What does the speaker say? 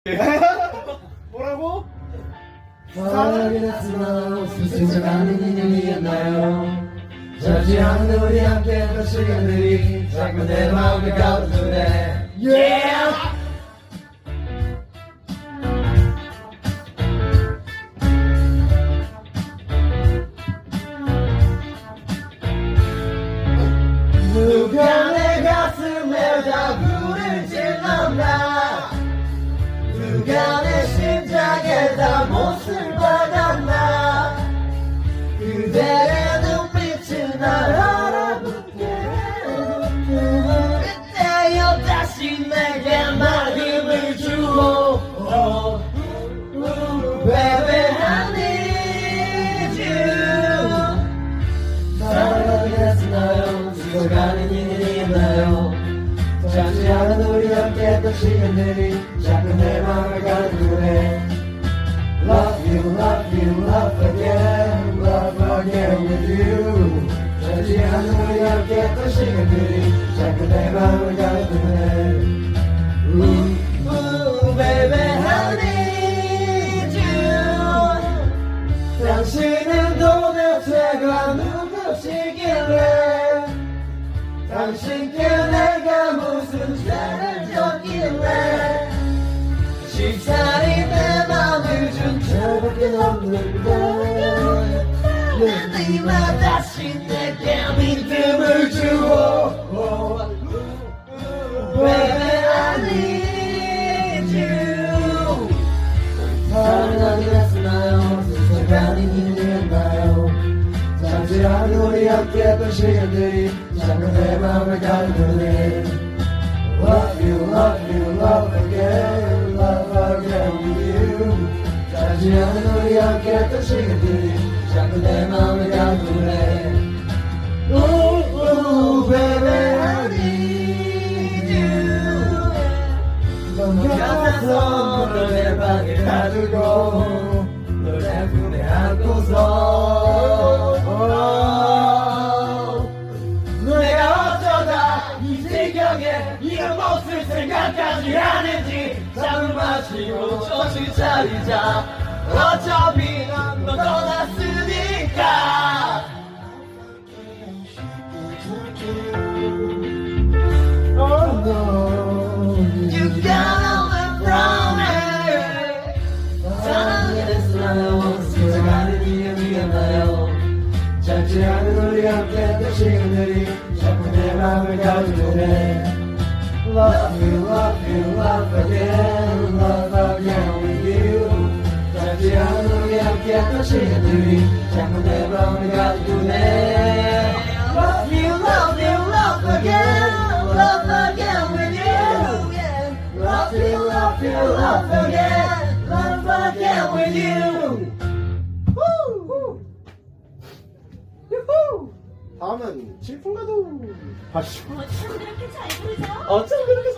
뭐라고? 사랑했으나 스쳐가는 인연이었나요 자지 않는 우리 함께 했던 시간들이 자꾸 내 마음을 가두네 Yeah! 다시 내게 마음을 주오 Baby I need 않은 우리 함께 했던 시간들이 자꾸 내 마음을 가두네 Love you, love you, love again, love again with you. 잠시 않은 우리 함께 했던 시간들이 자꾸 내 마음을 가두네 당신은 도대체가 누구시길래? 당신께 내가 무슨 죄를 졌길래? 쉽사리 내 맘을 준 죄밖에 없는데. 내가 다시 내게 한 우리 함께 했던 시간들이 자꾸 내 맘을 가두네. Love you, love you, love again, love again with you. 잠시 한 우리 함께 했던 시간들이 자꾸 내 맘을 가두네. Ooh, ooh, baby I need you. 넌 같아서 너의 방에 가두고 품에 안고 생각하지 않은지 잠을 마시고 정신 차리자 어차피 넌 떠났으니까 Oh no You got away from me 사랑했어요 스쳐가는 인연이었나요 짧지 않은 우리 함께 했던 시간들이 자꾸 내 맘을 가두네 Love you, love you, love again, love again with you 짧지 않은 우리 함께 했던 시간들이 자꾸 내 맘을 가두네 Love you, love you, love again, love again with you yeah. Love you, love you, love again, 다음은 질풍 가도 하시죠. 어쩜 그렇게 잘 부르죠? 어쩜 그렇게